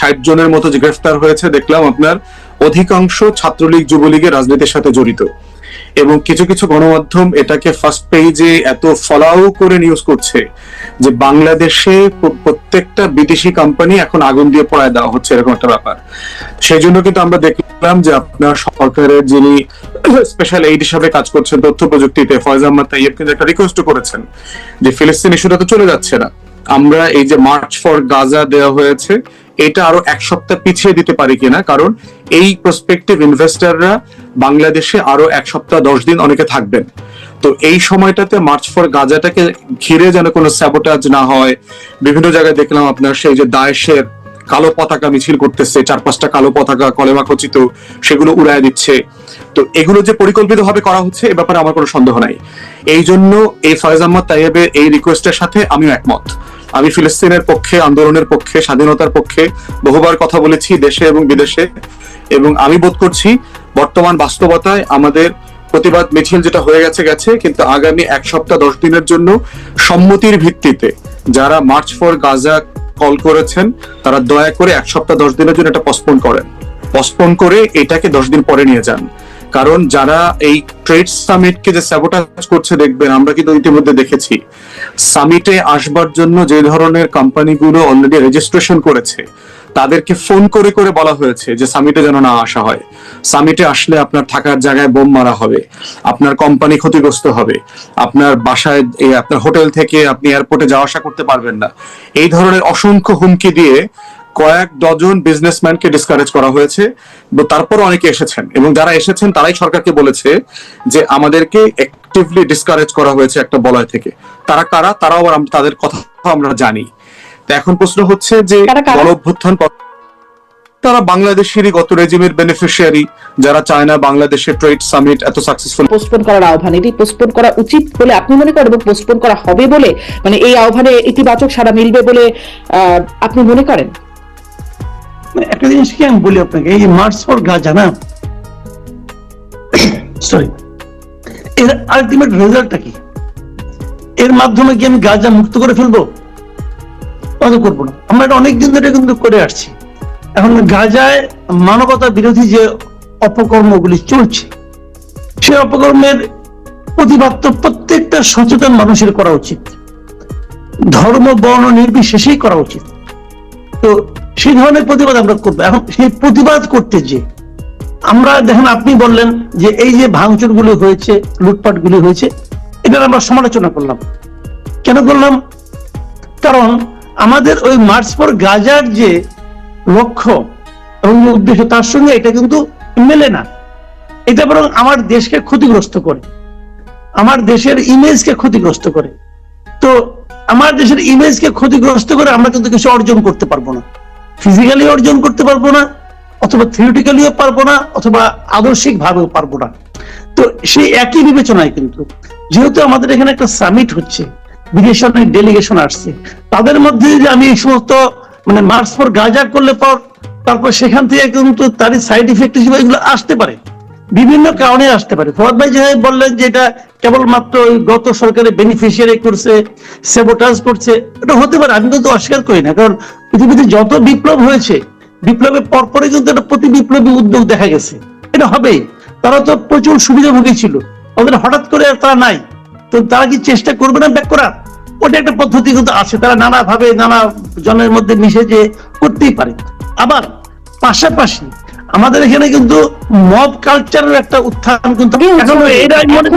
ষাট জনের মতো গ্রেফতার হয়েছে, দেখলাম আপনার অধিকাংশ ছাত্রলীগ, যুবলীগের রাজনীতির সাথে জড়িত। এবং কিছু কিছু গণমাধ্যম এটাকে ফার্স্ট পেজে এত ফলাও করে নিউজ করছে যে বাংলাদেশে প্রত্যেকটা বিদেশি কোম্পানি এখন আগুন দিয়ে পড়ায় দেওয়া হচ্ছে, এরকম একটা ব্যাপার। সেই জন্য কিন্তু আমরা দেখলাম যে আপনার সরকারের যিনি স্পেশাল এইড হিসাবে কাজ করছেন তথ্য প্রযুক্তিতে, ফয়জ আহমদ তাইয়েব কিন্তু একটা রিকোয়েস্ট করেছেন যে ফিলিস্তিন ইস্যুটা তো চলে যাচ্ছে না। আমরা এই যে মার্চ ফর গাজা দেওয়া হয়েছে এটা আরও এক সপ্তাহ পিছিয়ে দিতে পারি কিনা, কারণ এই প্রসপেক্টিভ ইনভেস্টররা বাংলাদেশে আরও এক সপ্তাহ, দশ দিন অনেকে থাকবেন। তো এই সময়টাতে মার্চ ফর গাজাটাকে ঘিরে যেন কোনো স্যাবোটাজ না হয়, বিভিন্ন জায়গায় দেখলাম আপনার সেই যে দায়েশের কালো পতাকা মিছিল করতেছে, চার পাঁচটা কালো পতাকা কলেমা খচিত, সেগুলো উড়ায় দিচ্ছে। তো এগুলো যে পরিকল্পিত ভাবে করা হচ্ছে, এ ব্যাপারে আমার কোনো সন্দেহ নাই। এই জন্য এই ফয়েজ আহমদ তাইয়েবের এই রিকোয়েস্টের সাথে আমিও একমত। আমি ফিলিস্তিনের পক্ষে, আন্দোলনের পক্ষে, স্বাধীনতার পক্ষে বহুবার কথা বলেছি দেশে এবং বিদেশে। এবং আমি বোধ করছি বর্তমান বাস্তবতায় আমাদের প্রতিবাদ মিছিল যেটা হয়ে গেছে গেছে, কিন্তু আগামী এক সপ্তাহ, দশ দিনের জন্য সম্মতির ভিত্তিতে যারা মার্চ ফর গাজা কল করেছেন, তারা দয়া করে এক সপ্তাহ, দশ দিনের জন্য এটা পসপোন করেন। পসপোন করে এটাকে দশ দিন পরে নিয়ে যান। কারণ যারা এই ট্রেড সামিটকে যে স্যাবোটাজ করছে দেখবেন, আমরা কিন্তু ইতিমধ্যে দেখেছি। সামিটে আসবার জন্য যে ধরনের কোম্পানিগুলো অলরেডি রেজিস্ট্রেশন করেছে, তাদেরকে ফোন করে করে বলা হয়েছে যে সামিটে যেন না আসা হয়। সামিটে আসলে আপনার থাকার জায়গায় বোম মারা হবে, আপনার কোম্পানি ক্ষতিগ্রস্ত হবে, আপনার বাসায় আপনার হোটেল থেকে আপনি এয়ারপোর্টে যাওয়া আসা করতে পারবেন না। এই ধরনের অসংখ্য হুমকি দিয়ে কয়েক ডজন বিজনেসম্যানকে ডিসকারেজ করা হয়েছে। তারপর অনেকে এসেছেন এবং যারা এসেছেন তারাই সরকারকে বলেছে যে আমাদেরকে অ্যাক্টিভলি ডিসকারেজ করা হয়েছে একটা বলয় থেকে। তারা কারা? তারাও আবার তাদের কথা আমরা জানি। তো এখন প্রশ্ন হচ্ছে যে? গণ অভ্যুত্থান তারা বাংলাদেশেরই গত রেজিমের বেনিফিশিয়ারি যারা চায় না বাংলাদেশের ট্রেড সামিট এত সাকসেসফুল পোস্টপোন করার আহ্বান এটি পোস্টপোন করা উচিত বলে আপনি মনে করেন এবং পোস্টপোন করা হবে বলে? মানে এই আহ্বানে ইতিবাচক সারা মিলবে বলে আপনি মনে করেন? একটা জিনিস কি আমি বলি আপনাকে, এই মার্চ ফর গাজা না? সরি এর আলটিমেট রেজাল্টটা কি? এর মাধ্যমে কি আমি গাজা মুক্ত করে ফেলব? অত করব না। আমরা এটা অনেকদিন ধরে কিন্তু করে আসছি। এখন গাজায় মানবতা বিরোধী যে অপকর্মগুলি চলছে, সে অপকর্মের প্রতিবাদ তো প্রত্যেকটা সচেতন মানুষের করা উচিত। ধর্ম, বর্ণ নির্বিশেষেই করা উচিত। তো সেই ধরনের প্রতিবাদ আমরা করব। এখন সেই প্রতিবাদ করতে যে, আমরা দেখেন আপনি বললেন যে এই যে ভাঙচুরগুলো হয়েছে লুটপাট গুলি হয়েছে, এটার আমরা সমালোচনা করলাম। কেন করলাম? কারণ আমাদের ওই মার্চ ফর গাজার যে লক্ষ্য এবং উদ্দেশ্য, তার সঙ্গে এটা কিন্তু মেলে না। এটা বরং আমার দেশকে ক্ষতিগ্রস্ত করে। আমার দেশের ইমেজকে ক্ষতিগ্রস্ত করে। তো আমার দেশের ইমেজকে ক্ষতিগ্রস্ত করে আমরা কিন্তু কিছু অর্জন করতে পারব না। ফিজিক্যালি অর্জন করতে পারব না, অথবা থিওরিটিক্যালিও পারব না, অথবা আদর্শিক ভাবেও পারব না। তো সেই একই বিবেচনায় কিন্তু, যেহেতু আমাদের এখানে একটা সামিট হচ্ছে, বিদেশে অনেক ডেলিগেশন আসছে, তাদের মধ্যে যে আমি এই সমস্ত মানে মার্চ ফর গাজা করলে পর, তারপর সেখান থেকে কিন্তু তারই সাইড ইফেক্ট হিসেবে এগুলো আসতে পারে। বিভিন্ন কারণে আসতে পারে। ফরদ ভাই যেভাবে বললেন যে এটা কেবলমাত্র গত সরকারের বেনিফিশিয়ারি করছে সেবোটাজ করছে, এটা হতে পারে, আমি কিন্তু অস্বীকার করি না। কারণ পৃথিবীতে যত বিপ্লব হয়েছে, বিপ্লবের পরপরে কিন্তু একটা প্রতি বিপ্লবী উদ্যোগ দেখা গেছে। এটা হবেই। তারা তো প্রচুর সুবিধাভোগী ছিল। ওদের হঠাৎ করে তারা নাই। তো তারা কি চেষ্টা করবে না ব্যাক করার? ওটা একটা পদ্ধতি কিন্তু আছে। তারা নানা ভাবে নানা জনের মধ্যে মিশে যে করতেই পারে। আবার পাশাপাশি আমাদের এখানে কিন্তু মব কালচারের একটা উত্থান কিন্তু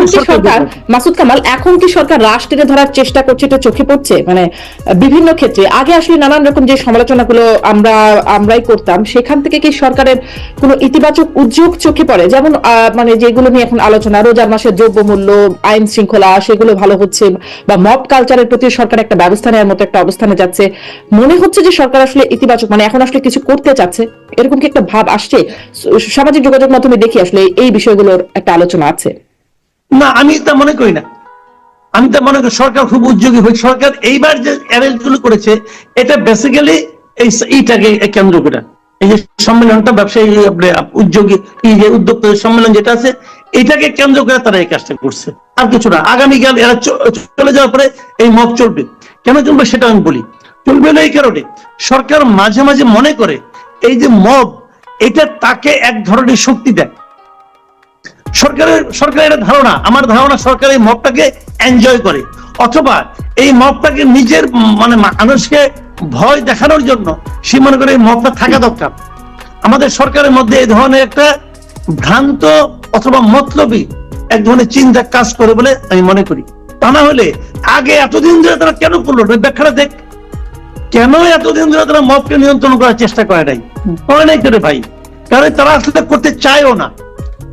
সরকার মাসুদ কামাল এখন কি সরকার রাশ টেনে ধরার চেষ্টা করছে এটা চোখে পড়ছে? মানে বিভিন্ন ক্ষেত্রে। আগে আসলে নানান রকম যে সমালোচনাগুলো আমরা আমরাই করতাম সেখান থেকে কি সরকারের কোনো ইতিবাচক উদ্যোগ চোখে পড়ে? যেমন আহ, মানে যেগুলো নিয়ে এখন আলোচনা রোজার মাসের দ্রব্যমূল্য আইন শৃঙ্খলা সেগুলো ভালো হচ্ছে বা মব কালচারের প্রতি সরকার একটা ব্যবস্থা নেওয়ার মতো একটা অবস্থানে যাচ্ছে। মনে হচ্ছে যে সরকার আসলে ইতিবাচক মানে এখন আসলে কিছু করতে চাচ্ছে? এরকম কি একটা ভাব আসছে? সামাজিক যোগাযোগ মাধ্যমে দেখি আসলে এই বিষয়গুলোর একটা আলোচনা আছে। না, আমি তা মনে করি না। আমি তা মনে করি সরকার খুব উদ্যোগী হয়েছে। সরকার এইবার যে অ্যারেঞ্জগুলো করেছে, এটা বেসিক্যালি এই এইটাকে কেন্দ্র করে। এই যে সম্মেলনটা ব্যবসায়ী উদ্যোগী যে উদ্যোক্তাদের সম্মেলন যেটা আছে, এটাকে কেন্দ্র করে তারা এই কাজটা করছে। আর কিছু না। আগামীকাল এরা চলে যাওয়ার পরে এই মত চলবে। কেন চলবে সেটা আমি বলি। চলবে না এই কারণে। সরকার মাঝে মাঝে মনে করে, এই যে মব এটা তাকে এক ধরনের শক্তি দেয়। সরকারের সরকারের ধারণা, আমার ধারণা সরকার এই মবটাকে এনজয় করে। অথবা এই মবটাকে নিজের মানে মানুষকে ভয় দেখানোর জন্য সে মনে করে মবটা থাকা দরকার। আমাদের সরকারের মধ্যে এই ধরনের একটা ভ্রান্ত অথবা মতলবী এক ধরনের চিন্তা কাজ করে বলে আমি মনে করি। তা না হলে আগে এতদিন ধরে তারা কেন করল ব্যাখ্যাটা দেখ। কেন এতদিন ধরে তারা মবকে নিয়ন্ত্রণ করার চেষ্টা করে নাই? করে নাই করে ভাই। কারণ তারা আসলে করতে চায়ও না।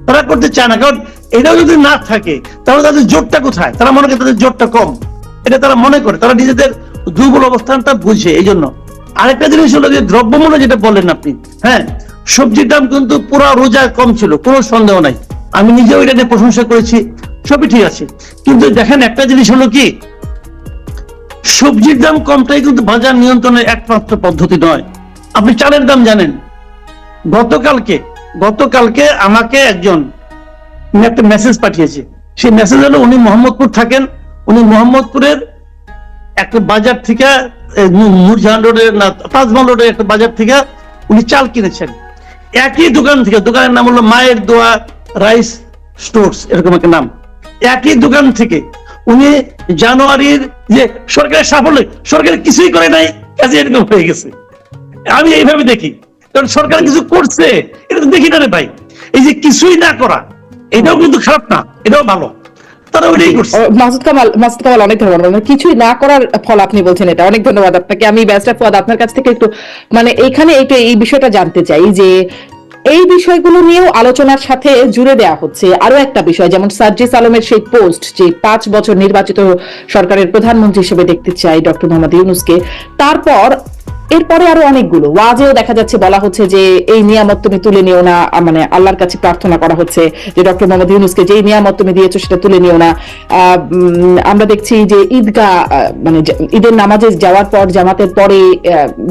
তারা করতে চায় না। কারণ এটাও যদি না থাকে, তাহলে তাদের জোরটা কোথায়? তারা মনে করে তাদের জোরটা কম। এটা তারা মনে করে। তারা নিজেদের দুর্বল অবস্থানটা বুঝে। এই জন্য আরেকটা জিনিস হলো যে দ্রব্যমূল্য যেটা বললেন আপনি হ্যাঁ সবজির দাম কিন্তু পুরো রোজা কম ছিল, কোনো সন্দেহ নাই। আমি নিজেও এটা নিয়ে প্রশংসা করেছি, সবই ঠিক আছে। কিন্তু দেখেন একটা জিনিস হলো কি সবজির দাম কমটাই কিন্তু বাজার নিয়ন্ত্রণের একমাত্র পদ্ধতি নয়। আপনি চালের দাম জানেন। গতকালকে গতকালকে আমাকে একজন একটা মেসেজ পাঠিয়েছে। সেই মেসেজ হলো উনি মোহাম্মদপুর থাকেন। উনি মোহাম্মদপুরের একটা বাজার থেকে নূরজাহান রোডের না, তাজমহল রোডের একটা বাজার থেকে উনি চাল কিনেছেন। একই দোকান থেকে, দোকানের নাম হলো মায়ের দোয়া রাইস স্টোরস, এরকম একটা নাম। একই দোকান থেকে উনি জানুয়ারির যে সরকারের সাফল্য, সরকার কিছুই করে নাই, কাজে এরকম হয়ে গেছে। আমি এইভাবে দেখি। কারণ সরকার কিছু করছে, এটা তো দেখি না রে ভাই। এই যে কিছুই না করা, এটাও কিন্তু খারাপ না, এটাও ভালো। মানে কিছুই না করার ফল আপনি বলছেন এটা। অনেক ধন্যবাদ আপনাকে। আমি ব্যাসটা ফুয়াদ, আপনার কাছ থেকে একটু মানে এখানে এই বিষয়টা জানতে চাই যে এই বিষয়গুলো নিয়েও আলোচনার সাথে জুড়ে দেওয়া হচ্ছে। আরও একটা বিষয়, যেমন সার্জিস আলমের সেই পোস্ট যে পাঁচ বছর নির্বাচিত সরকারের প্রধানমন্ত্রী হিসেবে দেখতে চাই ডক্টর মোহাম্মদ ইউনুসকে। তারপর এরপরে আরও অনেকগুলো। ওয়াজেও দেখা যাচ্ছে বলা হচ্ছে যে এই নিয়ামত তুমি তুলে নিও না মানে আল্লাহর কাছে প্রার্থনা করা হচ্ছে যে ডক্টর মোহাম্মদ ইউনুসকে যে নিয়ামত তুমি দিয়েছ সেটা তুলে নিও না। আমরা দেখছি যে ঈদগাহ মানে ঈদের নামাজে যাওয়ার পর, জামাতের পরে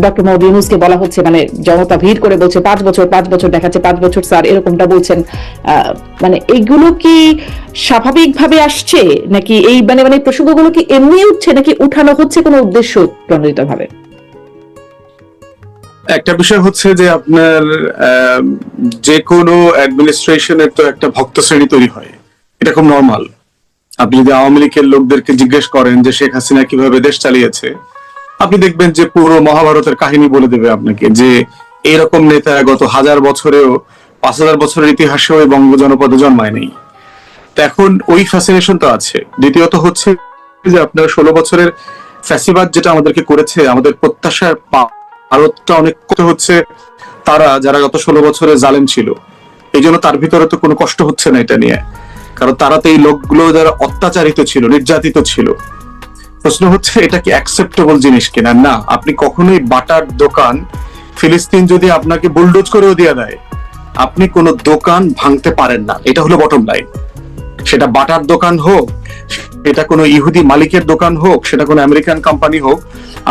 ডক্টর মোহাম্মদ ইউনুসকে বলা হচ্ছে মানে জনতা ভিড় করে বলছে, পাঁচ বছর পাঁচ বছর দেখাচ্ছে, পাঁচ বছর স্যার এরকমটা বলছেন। মানে এইগুলো কি স্বাভাবিকভাবে আসছে? নাকি এই মানে মানে প্রসঙ্গগুলো কি এমনি উঠছে? নাকি উঠানো হচ্ছে কোনো উদ্দেশ্য প্রণোদিত ভাবে একটা বিষয় হচ্ছে যে আপনার যে কোনো অ্যাডমিনিস্ট্রেশনের তো একটা ভক্ত শ্রেণি তৈরি হয়। এটা খুব নর্মাল আপনি যদি আওয়ামী লীগের লোকদেরকে জিজ্ঞেস করেন যে শেখ হাসিনা কীভাবে দেশ চালিয়েছে, আপনি দেখবেন যে পুরো মহাভারতের কাহিনী বলে দেবে আপনাকে যে এরকম নেতা গত হাজার বছরেও, পাঁচ হাজার বছরের ইতিহাসেও এই বঙ্গ জনপদে জন্মায় নেই। এখন ওই ফ্যাসিনেশন তো আছে। দ্বিতীয়ত হচ্ছে যে আপনার ষোলো বছরের ফ্যাসিবাদ যেটা আমাদেরকে করেছে, আমাদের প্রত্যাশার পা- ভারতটা অনেক হচ্ছে, তারা যারা গত ষোলো বছরে জালেম ছিল, এই জন্য তার ভিতরে তো কোনো কষ্ট হচ্ছে না এটা নিয়ে। কারণ তারা তো এই লোকগুলো যারা অত্যাচারিত ছিল, নির্যাতিত ছিল। প্রশ্ন হচ্ছে, এটা কি অ্যাকসেপ্টেবল জিনিস কিনা? না, আপনি কখনোই বাটার দোকান ফিলিস্তিন যদি আপনাকে বুলডোজ করেও দিয়ে দেয়, আপনি কোনো দোকান ভাঙতে পারেন না। এটা হলো বটম লাইন সেটা বাটার দোকান হোক সেটা কোনো ইহুদি মালিকের দোকান হোক, সেটা কোনো আমেরিকান কোম্পানি হোক,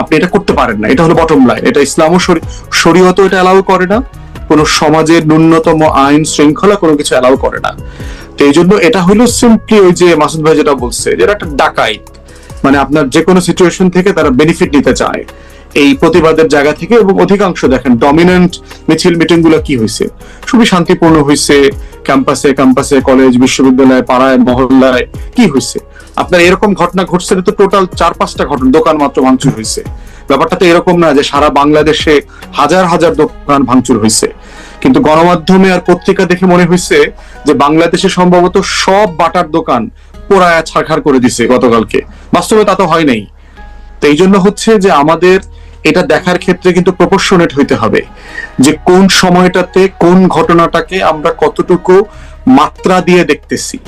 আপনি এটা করতে পারেন না। এটা হলো বটম লাইন এটা ইসলাম শরীয়ত এটা অ্যালাউ করে না, কোনো সমাজের ন্যূনতম আইন শৃঙ্খলা কোনো কিছু অ্যালাউ করে না। তো এই জন্য এটা হলো সিম্পলি ওই যে মাসুদ ভাই যেটা বলছে যেটা একটা ডাকাইত। মানে আপনার যে কোনো সিচুয়েশন থেকে তারা বেনিফিট নিতে চায়। এই প্রতিবাদের জায়গা থেকে এবং অধিকাংশ দেখেন ডমিনেন্ট মিছিল মিটিংগুলো কি হয়েছে? খুবই শান্তিপূর্ণ হয়েছে ক্যাম্পাসে ক্যাম্পাসে কলেজ বিশ্ববিদ্যালয়, পাড়ায়, মহল্লায় কি হয়েছে? আপনার এরকম ঘটনা ঘটছে তো টোটাল চার পাঁচটা ঘটনা, দোকান মাত্র ভাঙচুর হয়েছে। ব্যাপারটা তো এরকম না যে সারা বাংলাদেশে হাজার হাজার দোকান ভাঙচুর হয়েছে। কিন্তু গণমাধ্যমে আর পত্রিকা দেখে মনে হয়েছে যে বাংলাদেশে সম্ভবত সব বাটার দোকান পোড়ায়া ছাড়খাড় করে দিছে গতকালকে। বাস্তবে তা তো হয় নাই। তো এই জন্য হচ্ছে যে আমাদের এটা দেখার ক্ষেত্রে কিন্তু প্রপোর্শনেট হইতে হবে যে কোন সময়টাতে কোন ঘটনাটাকে আমরা কতটুকু মাত্রা দিয়ে দেখতেছি।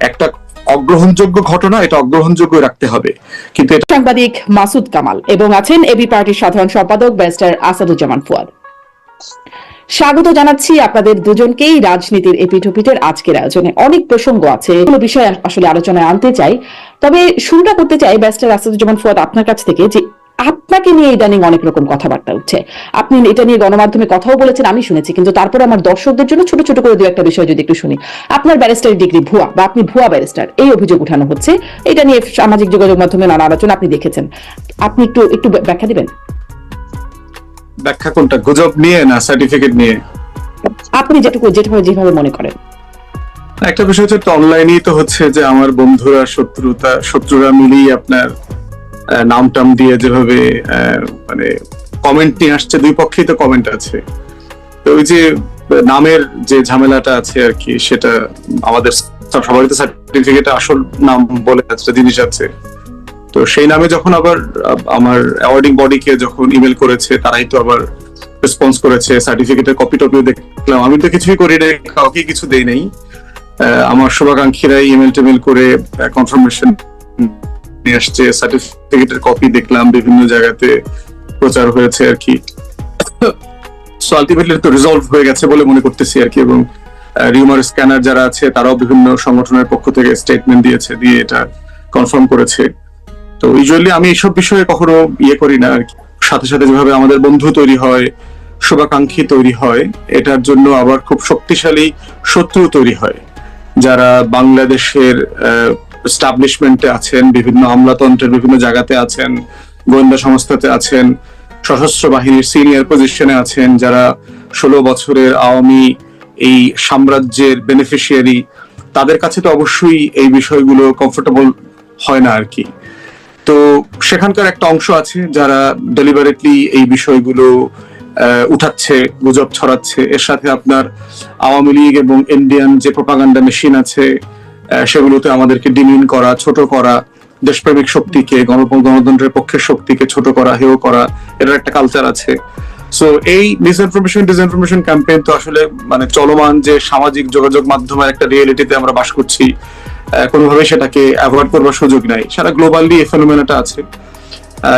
একটা অগ্রহণযোগ্য ঘটনা এটা অগ্রহণযোগ্য রাখতে হবে। কিন্তু সাংবাদিক মাসুদ কামাল এবং আছেন এবি পার্টির সাধারণ সম্পাদক ব্যারিস্টার আসাদুজ্জামান ফুয়াদ। স্বাগত জানাচ্ছি আপনাদের দুজনকেই রাজনীতির এপিটোপিটের আজকের আয়োজনে। অনেক প্রসঙ্গ আছে, কোনো বিষয় আসলে আলোচনায় আনতে চাই। তবে শুরুটা করতে চাই ব্যারিস্টার আসাদুজ্জামান ফুয়াদ আপনার কাছ থেকে যে আপনাকে নিয়ে ইদানিং অনেক রকম কথাবার্তা উঠছে। আপনি এটা নিয়ে গণমাধ্যমে কথাও বলেছেন আমি শুনেছি। কিন্তু তারপর আমার দর্শকদের জন্য ছোট ছোট করে দু একটা বিষয় যদি একটু শুনি। আপনার ব্যারিস্টার ডিগ্রি ভুয়া বা আপনি ভুয়া ব্যারিস্টার এই অভিযোগ উঠানো হচ্ছে। এটা নিয়ে সামাজিক যোগাযোগ মাধ্যমে নানা আলোচনা আপনি দেখেছেন। আপনি একটু একটু ব্যাখ্যা দিবেন? ব্যাখ্যা কোনটা? গুজব নিয়ে না সার্টিফিকেট নিয়ে? আপনি যেটুকু যেভাবে যেভাবে মনে করেন। একটা বিষয় হচ্ছে অনলাইনেই তো হচ্ছে যে আমার বন্ধুরা শত্রুতা শত্রুরা মিলিয়ে আপনার নাম টাম দিয়ে যেভাবে মানে কমেন্ট নিয়ে আসছে, দুই পক্ষেই তো কমেন্ট আছে। তো ওই যে, নামের যে ঝামেলাটা আছে আর কি, সেটা আমাদের সবারই তো সার্টিফিকেট আসল নাম বলে একটা জিনিস আছে। তো সেই নামে যখন আবার আমার অ্যাওয়ার্ডিং বডিকে যখন ইমেল করেছে, তারাই তো আবার রেসপন্স করেছে সার্টিফিকেটের কপি টপিও দেখলাম। আমি তো কিছুই করি নাই কাউকে কিছু দেই নাই। আমার শুভাকাঙ্ক্ষীরা ইমেল টেমেল করে কনফার্মেশন নিয়ে আসছে সার্টিফিকেটের কপি দেখলাম, বিভিন্ন জায়গাতে প্রচার হয়েছে আর কি। সো আলটিমেটলি তো রিজলভ হয়ে গেছে বলে মনে করতেছি আর কি এবং রিউমার স্ক্যানার যারা আছে, তারাও বিভিন্ন সংগঠনের পক্ষ থেকে স্টেটমেন্ট দিয়েছে, দিয়ে এটা কনফার্ম করেছে। তো ইউজুয়ালি আমি এইসব বিষয়ে কখনো ইয়ে করি না আর কি। সাথে সাথে যেভাবে আমাদের বন্ধু তৈরি হয়, শুভাকাঙ্ক্ষী তৈরি হয়, এটার জন্য আবার খুব শক্তিশালী শত্রু তৈরি হয়। যারা বাংলাদেশের স্টাবলিশমেন্টে আছেন, বিভিন্ন আমলাতন্ত্রের বিভিন্ন জায়গাতে আছেন, গোয়েন্দা সংস্থাতে আছেন, সশস্ত্র বাহিনীর সিনিয়র পজিশনে আছেন, যারা ষোলো বছরের আওয়ামী এই সাম্রাজ্যের বেনিফিশিয়ারি তাদের কাছে তো অবশ্যই এই বিষয়গুলো কমফোর্টেবল হয় না আর কি তো সেখানকার একটা অংশ আছে যারা ডেলিভারেটলি এই বিষয়গুলো উঠাচ্ছে, গুজব ছড়াচ্ছে। এর সাথে আপনার আওয়ামী লীগ এবং ইন্ডিয়ান যে প্রপাগান্ডা মেশিন আছে সেগুলোতে আমাদেরকে ডিমিন করা ছোট করা দেশপ্রেমিক শক্তিকে গণতন্ত্রের পক্ষের শক্তিকে ছোট করা হেয় করা এটার একটা কালচার আছে। সো এই মিসইনফরমেশন ডিসইনফরমেশন ক্যাম্পেইন তো আসলে মানে চলমান যে সামাজিক যোগাযোগ মাধ্যমের একটা রিয়েলিটিতে আমরা বাস করছি আহ, কোনোভাবেই সেটাকে অ্যাভয়েড করবার সুযোগ নাই। সারা গ্লোবালি এই ফেনোমেনাটা আছে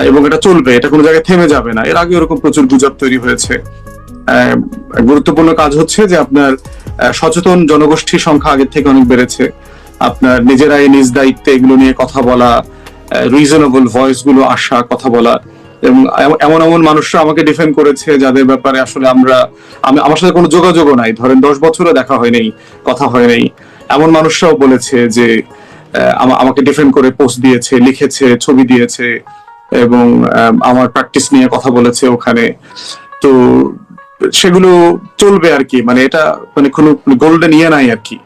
এবং এটা চলবে এটা কোনো জায়গায় থেমে যাবে না। এর আগে ওরকম প্রচুর গুজব তৈরি হয়েছে। গুরুত্বপূর্ণ কাজ হচ্ছে যে আপনার সচেতন জনগোষ্ঠীর সংখ্যা আগের থেকে অনেক বেড়েছে। আপনার নিজেরাই নিজ দায়িত্বে এগুলো নিয়ে কথা বলা রিজনেবল ভয়েসগুলো আসা, কথা বলা, এবং এমন এমন মানুষরা আমাকে ডিফেন্ড করেছে যাদের ব্যাপারে আসলে আমরা, আমি, আমার সাথে কোনো যোগাযোগও নাই। ধরেন দশ বছরে দেখা হয় নাই, কথা হয় নাই। এমন মানুষরাও বলেছে যে আমাকে ডিফেন্ড করে পোস্ট দিয়েছে, লিখেছে, ছবি দিয়েছে, এবং আমার প্র্যাকটিস নিয়ে কথা বলেছে ওখানে। তো সেগুলো চলবে আর কি। মানে এটা মানে কোনো গোল্ডেন ইয়ে নাই আর কি।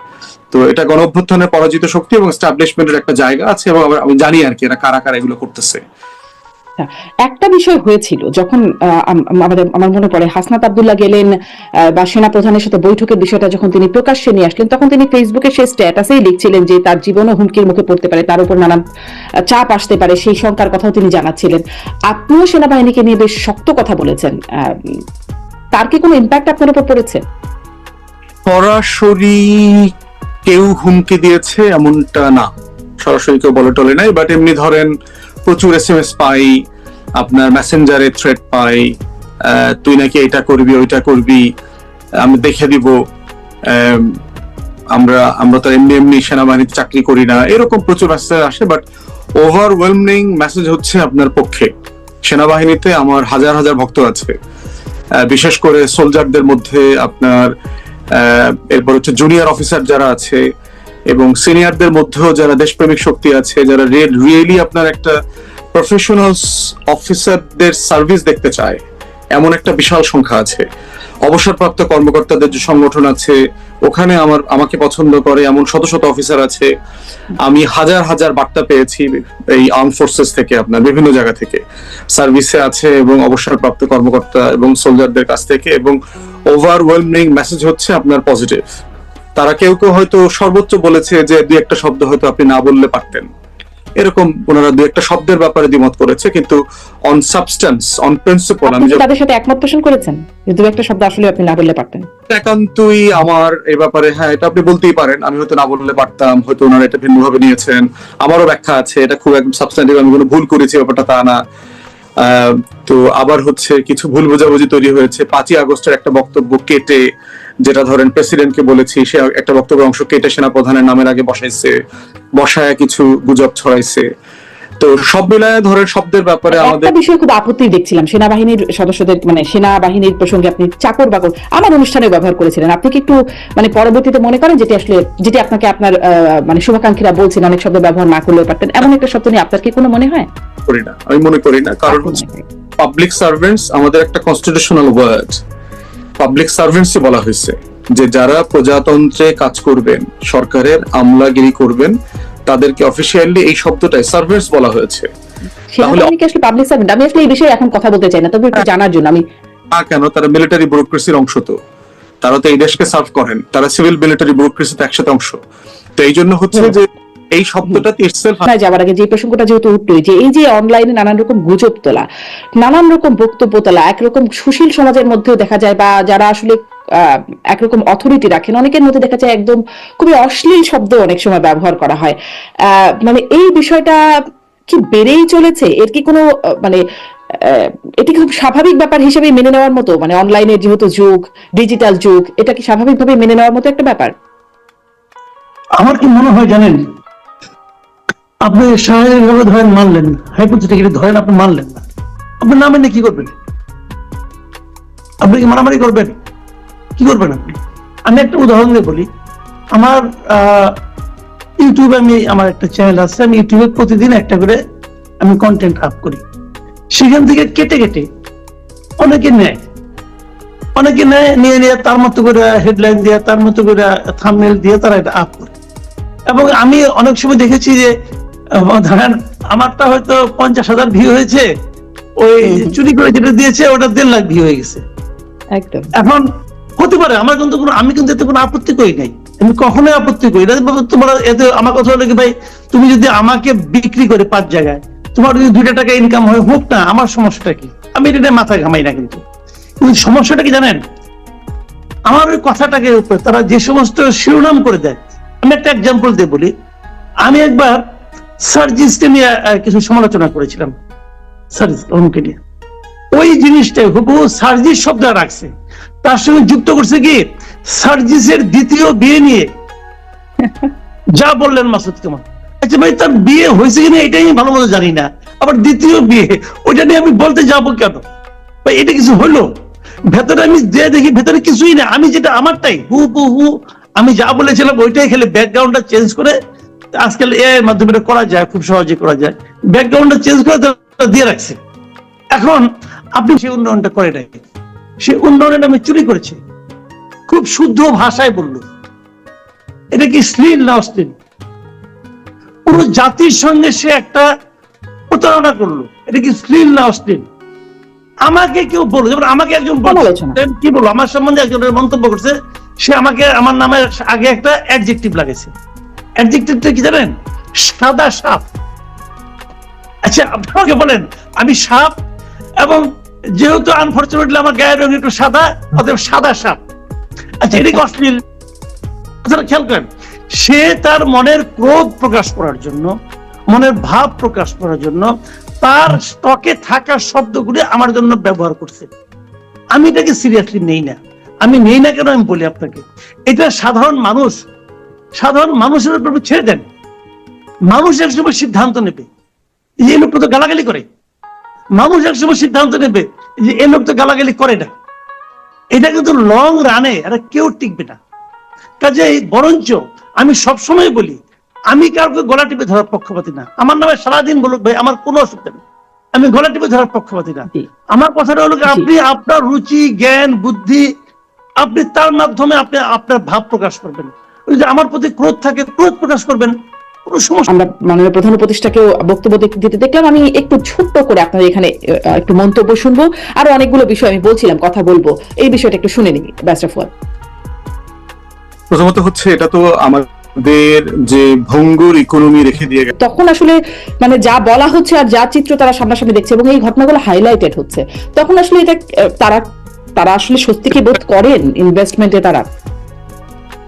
তো এটা গণ অভ্যুত্থানের পরাজিত শক্তি এবং স্টাবলিশমেন্টের একটা জায়গা আছে এবং আমি জানি আর কি এরা কারা কারা এগুলো করতেছে। একটা বিষয় হয়েছিল যখন আমাদের আমার মনে পড়ে হাসনাত আব্দুল্লাহ গেলেন বা সেনা প্রধানের সাথে বৈঠকের বিষয়টা যখন তিনি প্রকাশ্যে নিয়ে আসলেন তখন তিনি ফেসবুকে সেই স্ট্যাটাসেই লিখছিলেন যে তার জীবনও হুমকির মুখে পড়তে পারে তার উপর নানান চাপ আসতে পারে সেই শঙ্কার কথাও তিনি জানাচ্ছিলেন। আপনিও সেনাবাহিনীকে নিয়ে বেশ শক্ত কথা বলেছেন তার কি কোনো ইম্প্যাক্ট আপনার উপর পড়েছে? সরাসরি কেউ হুমকি দিয়েছে এমনটা না। সরাসরি কেউ বলে টলে নাই বাট এমনি ধরেন প্রচুর এস এম এস পাই আপনার মেসেঞ্জারে থ্রেড পাই তুই নাকি এটা করবি ওইটা করবি আমি দেখে দিব আম, আমরা আমরা তো এমনি এমনি সেনাবাহিনীতে চাকরি করি না। এরকম প্রচুর মেসেজ আসে বাট ওভারওয়েলমিং মেসেজ হচ্ছে আপনার পক্ষে। সেনাবাহিনীতে আমার হাজার হাজার ভক্ত আছে। বিশেষ করে সোলজারদের মধ্যে আপনার এরপর হচ্ছে জুনিয়র অফিসার যারা আছে এবং সিনিয়রদের মধ্যেও যারা দেশপ্রেমিক শক্তি আছে, যারা রিয়েলি আপনার একটা প্রফেশনাল অফিসারদের সার্ভিস দেখতে চায়, এমন একটা বিশাল সংখ্যা আছে। অবসরপ্রাপ্ত কর্মকর্তাদের যে সংগঠন আছে, ওখানে আমার আমাকে পছন্দ করে এমন শত শত অফিসার আছে। আমি হাজার হাজার বার্তা পেয়েছি এই আর্ম ফোর্সেস থেকে আপনার বিভিন্ন জায়গা থেকে। সার্ভিসে আছে এবং অবসরপ্রাপ্ত কর্মকর্তা এবং সোলজারদের কাছ থেকে এবং ওভারওয়েলমিং মেসেজ হচ্ছে আপনার পজিটিভ তারা কেউ কেউ হয়তো সর্বোচ্চ বলেছে যে দুই একটা শব্দ হয়তো আপনি না বললে পারতেন। এরকম ওনারা দুই একটা শব্দের ব্যাপারে দ্বিমত করেছে কিন্তু অন সাবস্টেন্স অন প্রিন্সিপাল আমি তাদের সাথে একমত পোষণ করেছেন? যে দু একটা শব্দ আসলে আপনি না বললে পারতেন? একান্তই আমার এই ব্যাপারে হ্যাঁ এটা আপনি বলতেই পারেন। আমি হয়তো না বললে পারতাম হয়তো ওনারা এটা ভিন্নভাবে নিয়েছেন। আমারও ব্যাখ্যা আছে এটা খুব একদম সাবস্ট্যান্টিভ আমি কোনো ভুল করেছি ব্যাপারটা তা না। তো আবার হচ্ছে কিছু ভুল বোঝাবুঝি তৈরি হয়েছে। পাঁচই আগস্টের একটা বক্তব্য কেটে, যেটা ধরেন প্রেসিডেন্টকে বলেছি, সে একটা বক্তব্য অংশ কেটে সেনা প্রধানের নামের আগে বসাইছে, বসায় কিছু গুজব ছড়াইছে। তো সব মিলায় ধরেন শব্দের ব্যাপারে আমাদের একটা বিষয়ে খুব আপত্তি দেখছিলাম। সেনাবাহিনীর সদস্যদের মানে সেনাবাহিনীর প্রসঙ্গে আপনি চাকর বাকর আমার অনুষ্ঠানে ব্যবহার করেছিলেন। আপনি কি একটু মানে পরবর্তীতে মনে করেন যেটি আসলে যেটি আপনাকে আপনার মানে শুভাকাঙ্ক্ষীরা বলছেন অনেক শব্দ ব্যবহার না করলেও পারতেন এমন একটা শব্দ নিয়ে আপনার কি কোনো মনে হয়? করি না। আমি মনে করি না কারণ পাবলিক সার্ভেন্টস আমাদের একটা কনস্টিটিউশনাল ওয়ার্ড পাবলিক সার্ভেন্টসই বলা হয়েছে যে যারা প্রজাতন্ত্রে কাজ করবেন সরকারের আমলাগিরি করবেন তাদেরকে অফিসিয়ালি এই শব্দটাই সার্ভেন্টস বলা হয়েছে। তাহলে- কি আসলে পাবলিক সার্ভেন্ট আমি আসলে এই বিষয়ে এখন কথা বলতে চাই না তবে একটু জানার জন্য আমি না কেন? তারা মিলিটারি ব্যুরোক্রেসির অংশ তো। তারা তো এই দেশকে সার্ভ করেন। তারা সিভিল মিলিটারি ব্যুরোক্রেসিতে একসাথে অংশ। তো এই জন্য হচ্ছে যে এই শব্দটাতে ইটসেলফ না যাওয়ার আগে যে প্রসঙ্গটা যেহেতু উঠলোই যে এই যে অনলাইনে নানান রকম গুজব তোলা নানান রকম বক্তব্য তোলা একরকম সুশীল সমাজের মধ্যেও দেখা যায় বা যারা আসলে একরকম অথরিটি রাখেন। অনেকের মধ্যে দেখা যায় একদম খুবই অশ্লীল শব্দ অনেক সময় ব্যবহার করা হয়। মানে এই বিষয়টা কি বেড়েই চলেছে? এর কি কোনো মানে এটি খুব স্বাভাবিক ব্যাপার হিসেবে মেনে নেওয়ার মতো? মানে অনলাইনের যেহেতু যুগ ডিজিটাল যুগ, এটা কি স্বাভাবিকভাবে মেনে নেওয়ার মতো একটা ব্যাপার? আমার কি মনে হয় জানেন, আপনি স্বাভাবিকভাবে ধরেন মানলেন হাইপোথেটিক্যালি ধরেন, আপনি মানলেন না। আপনি না মেনে কি করবেন? আপনি কি মারামারি করবেন? কি করবেন আপনি? আমি একটা উদাহরণ দিয়ে বলি। আমার ইউটিউবে আমি আমার একটা চ্যানেল আছে আমি ইউটিউবে প্রতিদিন একটা করে আমি কন্টেন্ট আপ করি। সেখান থেকে কেটে কেটে অনেকে নেয়। অনেকে নেয় নিয়ে নিয়ে তার মতো করে হেডলাইন দিয়ে তার মতো করে থামনেল দিয়ে তারা এটা আপ করে। এবং আমি অনেক সময় দেখেছি যে ধরেন আমারটা হয়তো পঞ্চাশ হাজার ভিউ হয়েছে ওই চুরি করে যেটা দিয়েছে ওটা দেড় লাখ ভিউ হয়ে গেছে। একদম। এখন হতে পারে, আমার কিন্তু কোনো আমি কিন্তু এতে কোনো আপত্তি করি নাই। আমি কখনোই আপত্তি করি না। তোমার এতে আমার কথা হলো কি ভাই, তুমি যদি আমাকে বিক্রি করে পাঁচ জায়গায়, তোমার যদি দুইটা টাকা ইনকাম হয়, হোক না, আমার সমস্যাটা কি? আমি এটা নিয়ে মাথা ঘামাই না কিন্তু। সমস্যাটা কি জানেন? আমার ওই কথাটাকে উপরে তারা যে সমস্ত শিরোনাম করে দেয়, আমি একটা এক্সাম্পল দিয়ে বলি। আমি একবার সার্জিসকে নিয়ে কিছু সমালোচনা করেছিলাম। সার্জিস অরুণকে নিয়ে। ওই জিনিসটাই হুবহু সার্জিস শব্দ রাখছে। তার সঙ্গে যুক্ত করছে কি? সার্জিসের দ্বিতীয় বিয়ে নিয়ে। যা বললেন মাসুদ কেমন আচ্ছা ভাই, তার বিয়ে হয়েছে কিনা এটাই আমি ভালো মতো জানি না। আবার দ্বিতীয় বিয়ে, ওইটা নিয়ে আমি বলতে যাব কেন? ভাই, এটা কিছু হলো? ভেতরে আমি যে দেখি, ভেতরে কিছুই না। আমি যেটা আমারটাই, হু হু হু, আমি যা বলেছিলাম ওইটাই খেলে ব্যাকগ্রাউন্ডটা চেঞ্জ করে আজকাল এ এর মাধ্যমে করা যায়, খুব সহজে করা যায়। ব্যাকগ্রাউন্ডটা চেঞ্জ করে দিয়ে রাখছে। এখন আপনি সেই উন্নয়নটা করে নাই সেই উন্নয়নের নামে চুরি করেছি। খুব শুদ্ধ ভাষায় বলল। এটা কি শ্লীল না অশ্লীল? পুরো জাতির সঙ্গে সে একটা প্রতারণা করল। এটা কি শ্লীল না অশ্লীল? আমাকে কেউ বলল যেমন আমাকে একজন। কি বলব আমার সম্বন্ধে একজন মন্তব্য করছে সে আমাকে আমার নামে আগে একটা অ্যাডজেক্টিভ লাগেছে অ্যাডজেক্টিভটা কি জানেন? সাদা সাপ। আচ্ছা আপনি আমাকে বলেন আমি সাপ এবং যেহেতু আনফর্চুনেটলি আমার গায়ের রং একটু সাদা, অতএব সাদা সাপ আচ্ছা এটা অশ্লীল। আপনারা খেয়াল করেন, সে তার মনের ক্রোধ প্রকাশ করার জন্য, মনের ভাব প্রকাশ করার জন্য তার স্টকে থাকা শব্দগুলি আমার জন্য ব্যবহার করছে। আমি এটাকে সিরিয়াসলি নেই না। আমি নেই না কেন আমি বলি আপনাকে? এটা সাধারণ মানুষ, সাধারণ মানুষের উপর ছেড়ে দেন। মানুষ এক সময় সিদ্ধান্ত নেবে এই লোকটা তো গালাগালি করে। মানুষ এক সময় সিদ্ধান্ত নেবে যে এই লোক তো গালাগালি করে না। এটা কিন্তু লং রানে এটা কেউ টিকবে না। কাজেই বরঞ্চ আমি সবসময় বলি আমি কাউকে গলা টিপে ধরার পক্ষপাতি না। আমার নামে সারাদিন বলুক ভাই আমার কোনো অসুবিধা নেই। আমি গলা টিপে ধরার পক্ষপাতি না। আমার কথাটা হলো আপনি আপনার রুচি জ্ঞান বুদ্ধি আপনি তার মাধ্যমে আপনি আপনার ভাব প্রকাশ করবেন। আমার প্রতি ক্রোধ থাকে ক্রোধ প্রকাশ করবেন। আমরা মাননীয় প্রধান উপদেষ্টাকেও বক্তব্য দিতে- দেখলাম। আমি একটু ছোট্ট করে আপনাদের এখানে একটু মন্তব্য শুনব। আরও অনেকগুলো বিষয় আমি বলছিলাম কথা বলব। এই বিষয়টা একটু শুনে নিই ব্যাস্ট অফ প্রথমত হচ্ছে এটা তো আমাদের যে ভঙ্গুর ইকোনমি রেখে দিয়ে গেছে। তখন আসলে মানে যা বলা হচ্ছে আর যা চিত্র তারা সামনাসামনি দেখছে এবং এই ঘটনাগুলো হাইলাইটেড হচ্ছে। তখন আসলে এটা তারা তারা আসলে স্বস্তি কি বোধ করেন ইনভেস্টমেন্টে তারা?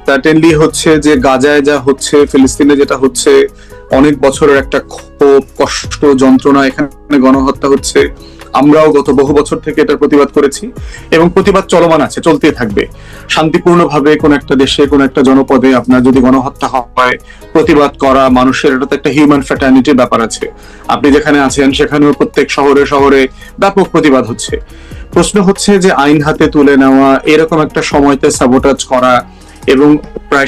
সার্টেনলি হচ্ছে যে গাজায় যা হচ্ছে, ফিলিস্তিনে যেটা হচ্ছে, অনেক বছরের একটা ক্ষোভ, কষ্ট, যন্ত্রণা এখানে গণহত্যা হচ্ছে। আমরাও গত বহু বছর থেকে এটার প্রতিবাদ করেছি এবং প্রতিবাদ চলমান আছে, চলতেই থাকবে। শান্তিপূর্ণভাবে কোন একটা দেশে, কোন একটা জনপদে আপনার যদি গণহত্যা হয়, প্রতিবাদ করা, মানুষের, এটা তো একটা হিউম্যান ফ্যাটার্নিটির ব্যাপার আছে। আপনি যেখানে আছেন, সেখানেও প্রত্যেক শহরে শহরে ব্যাপক প্রতিবাদ হচ্ছে। প্রশ্ন হচ্ছে যে আইন হাতে তুলে নেওয়া, এরকম একটা সময়তে সাবোটাজ করা এবং প্রায়